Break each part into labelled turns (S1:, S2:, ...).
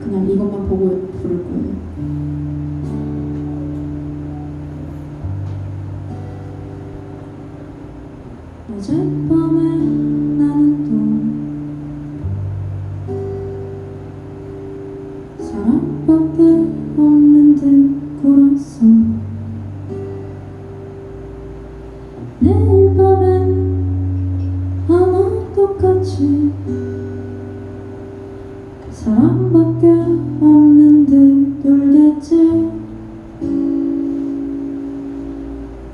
S1: 그냥 이것만 보고 부를 거예요.
S2: 어젯밤 똑같이 그 사람밖에 없는데 놀겠지?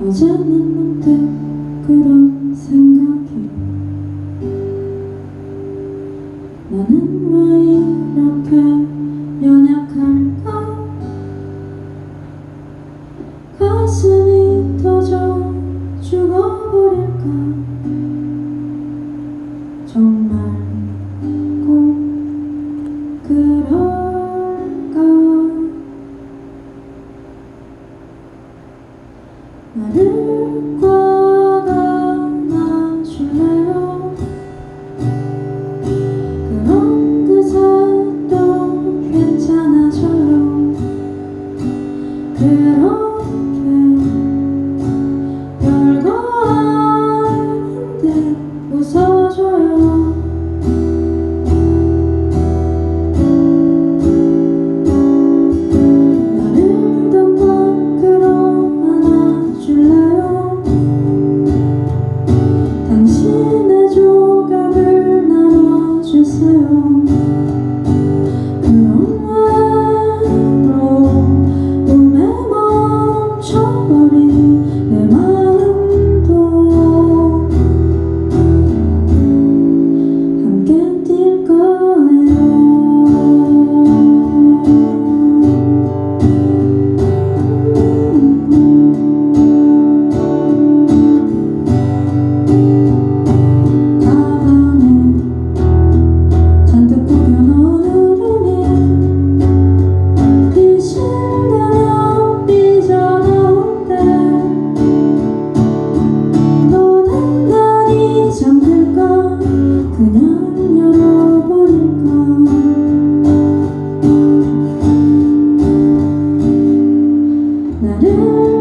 S2: 어제는 못해 그런 생각이 나는 왜 이렇게 연약할까? 가슴이 터져 죽어버릴까? 정말 꼭 그럴까? 나를 따라가 줄래요? 그런 뜻에도 그 괜찮아져요. 그런 sorrow that ever